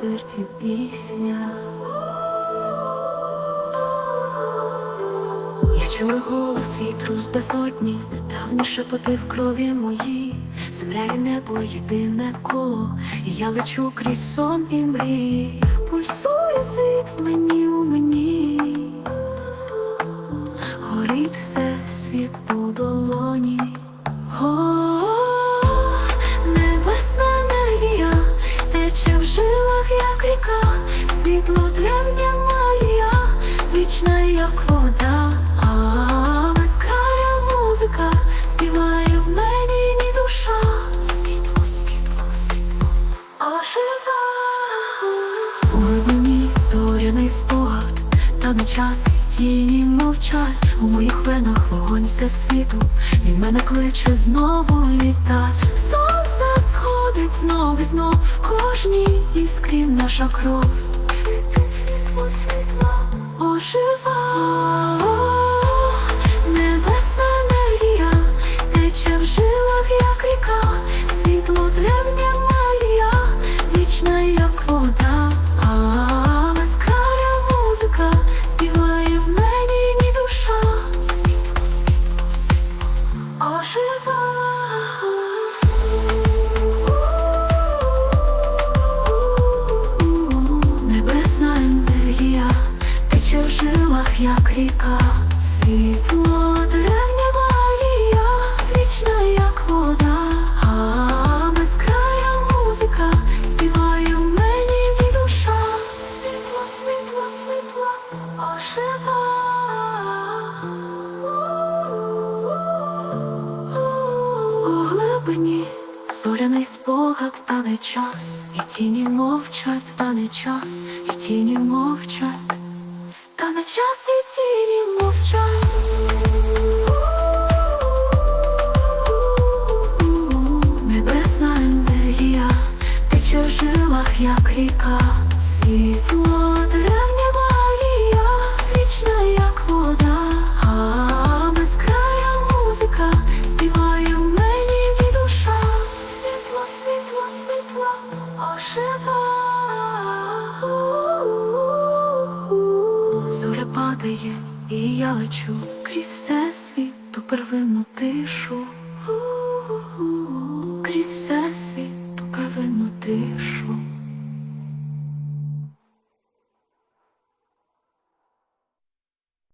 серці пісня. Я чую голос вітру з безодні, давні шепоти в крові моїй, земля і небо єдине коло, і я лечу крізь сон і мрії, пульсує світ в мені у мені, зоряний спогад, та на час тіні мовчать. У моїх венах вогонь все світу, Він мене кличе знову літать. Сонце сходить знов і знов в кожній іскрі наша кров. Ожива як ріка, світло древня Марія, вічна, як вода, а безкрая музика співає в мені ні душа, світло, світло, світло, ожива. У глибині зоряний спогад та не час, і тіні мовчать, та не час, і тіні мовчать, час, і тіні мовчать. Небесна енергія тече в жилах, як ріка, світло древня Марія, вічна, як вода, а безкрая музика співає в мені ні душа, світло, світло, світло, ожива. Падає, і я лечу крізь все ту первинну тишу.